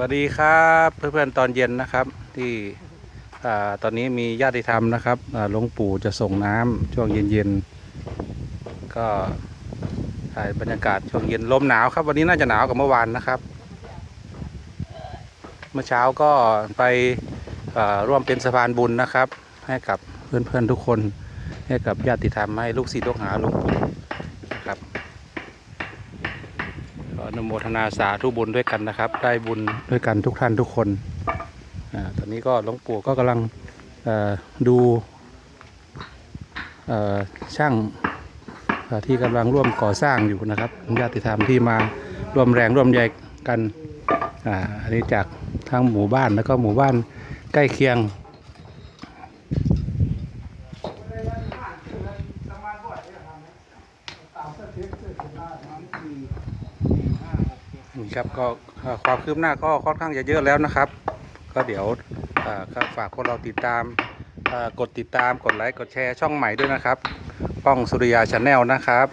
วัสดีครับเพื่อนๆตอนเย็นนะครับ ที่อตอนนี้มีญาติธรรมนะครับหลวงปู่จะส่งน้ำช่วงเย็นๆก็ถ่ายบรรยากาศช่วงเย็นลมหนาวครับ วันนี้น่าจะหนาวกว่าเมื่อวานนะครับ เมื่อเช้าก็ไปร่วมเป็นสะพานบุญนะครับ ให้กับเพื่อนๆทุกคนให้กับญาติธรรมให้ลูกศิษย์ลูกหาหลวงปู่นะครับ ขออนุโมทนาสาธุบุญด้วยกันนะครับ ได้บุญด้วยกันทุกท่านทุกคนอาตอนนี้ก็หลวงปู่ก็กำลังดูช่างที่กำลังร่วมก่อสร้างอยู่นะครับญาติธรรมที่มาร่วมแรงร่วมใจกันอ่าอันนี้จากทางหมู่บ้านแล้วก็หมู่บ้านใกล้เคียง นี่ครับก็ความคืบหน้าก็ค่อนข้างจะเยอะแล้วนะครับ ก็เดี๋ยวก็ฝากคนเราติดตามกดติดตามกดไลค์กดแชร์ช่องใหม่ด้วยนะครับ ป้องสุริยาชาแนลนะครับ